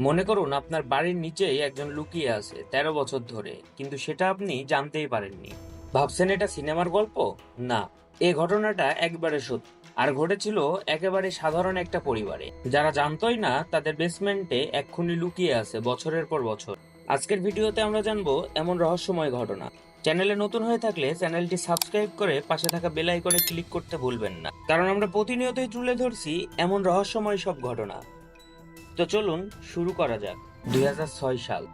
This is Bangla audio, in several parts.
মনে করুন আপনার বাড়ির নিচেই একজন লুকিয়ে আছে, তেরো বছর ধরে, কিন্তু সেটা আপনি জানতেই পারেননি। ভাবছেন এটা সিনেমার গল্প? না, এ ঘটনাটা একবারে সত্যি। আর ঘটেছিল একেবারে সাধারণ একটা পরিবারে। যারা জানতোই না, তাদের বেসমেন্টে এক্ষুনি লুকিয়ে আছে বছরের পর বছর। আজকের ভিডিওতে আমরা জানব এমন রহস্যময় ঘটনা। চ্যানেলে নতুন হয়ে থাকলে চ্যানেলটি সাবস্ক্রাইব করে পাশে থাকা বেল আইকনে ক্লিক করতে ভুলবেন না। কারণ আমরা প্রতিনিয়তই তুলে ধরছি এমন রহস্যময় সব ঘটনা। তো চলুন শুরু করা যাক। দুই হাজার ছয় সাল।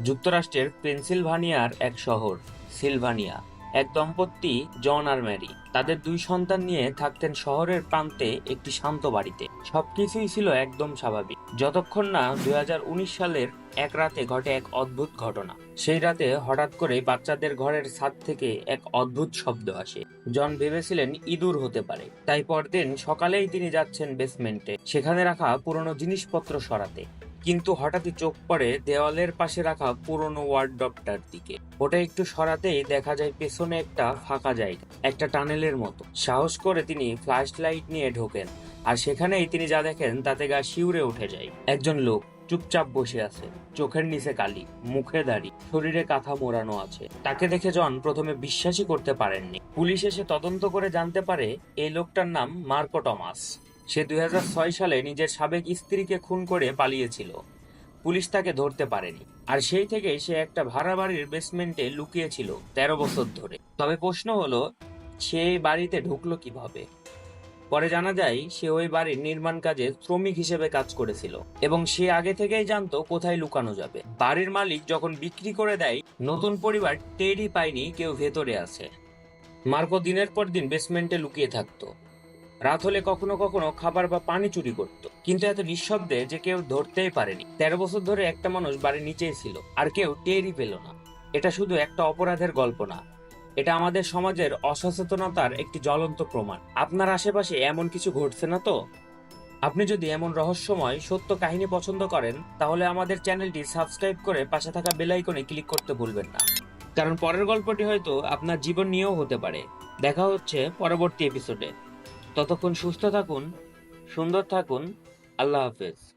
যুক্তরাষ্ট্রের পেনসিলভানিয়ার এক শহর, সিলভানিয়া। এক দম্পতি, জন আর ম্যারি, তাদের দুই সন্তান নিয়ে থাকতেন শহরের প্রান্তে একটি শান্ত বাড়িতে। সবকিছুই ছিল একদম স্বাভাবিক। যতক্ষণ না দুই হাজার উনিশ সালের এক রাতে ঘটে এক অদ্ভুত ঘটনা। সেই রাতে হঠাৎ করে বাচ্চাদের ঘরের ছাদ থেকে এক অদ্ভুত শব্দ আসে। জন ভেবেছিলেন ইঁদুর হতে পারে। তাই পরদিন সকালেই তিনি যাচ্ছেন বেসমেন্টে সেখানে রাখা পুরনো জিনিসপত্র সরাতে। কিন্তু হঠাৎই চোখ পড়ে দেওয়ালের পাশে রাখা পুরনো ওয়ার্ডরপটার দিকে। ওটা একটু সরাতেই দেখা যায় পেছনে একটা ফাঁকা জায়গা, একটা টানেলের মতো। সাহস করে তিনি ফ্ল্যাশ লাইট নিয়ে ঢোকেন, আর সেখানেই তিনি যা দেখেন তাতে গা শিউরে উঠে যায়। একজন লোক চুপচাপ বসে আছে, চোখের নিচে কালি, মুখে দাড়ি, শরীরে কাঁথা মোড়ানো আছে। তাকে দেখে জন প্রথমে বিশ্বাসই করতে পারেননি। পুলিশ এসে তদন্ত করে জানতে পারে এই লোকটার নাম মার্কো টমাস। সে দুই ছয় সালে নিজের সাবেক স্ত্রীকে খুন করে পালিয়েছিল। পুলিশ তাকে ধরতে পারেনি। আর সেই থেকে সে একটা ভাড়া বাড়ির বেসমেন্টে লুকিয়েছিল তেরো বছর ধরে। তবে প্রশ্ন হলো, সে বাড়িতে ঢুকলো কীভাবে? পরে জানা যায়, সে ওই বাড়ির নির্মাণ কাজে শ্রমিক হিসেবে কাজ করেছিল এবং সে আগে থেকেই জানতো কোথায় লুকানো যাবে। বাড়ির মালিক যখন বিক্রি করে দেয়, নতুন পরিবার টেরই পায়নি কেউ ভেতরে আছে। মার্কো দিনের পর দিন বেসমেন্টে লুকিয়ে থাকতো। রাত হলে কখনো কখনো খাবার বা পানি চুরি করত। কিন্তু এত নিঃশব্দে যে কেউ ধরতেই পারেনি। তেরো বছর ধরে একটা মানুষ বাড়ির নিচেই ছিল, আর কেউ টেরই পেল না। এটা শুধু একটা অপরাধের গল্প না এটা আমাদের সমাজের অসচেতনতার একটি জ্বলন্ত প্রমাণ। আপনার আশেপাশে এমন কিছু ঘটছে না তো? আপনি যদি এমন রহস্যময়, সত্য কাহিনী পছন্দ করেন, তাহলে আমাদের চ্যানেলটি সাবস্ক্রাইব করে পাশে থাকা বেল আইকনে ক্লিক করতে ভুলবেন না। কারণ পরের গল্পটি হয়তো আপনার জীবন নিয়েও হতে পারে। দেখা হচ্ছে পরবর্তী এপিসোডে ততক্ষণ সুস্থ থাকুন, সুন্দর থাকুন, আল্লাহ হাফেজ।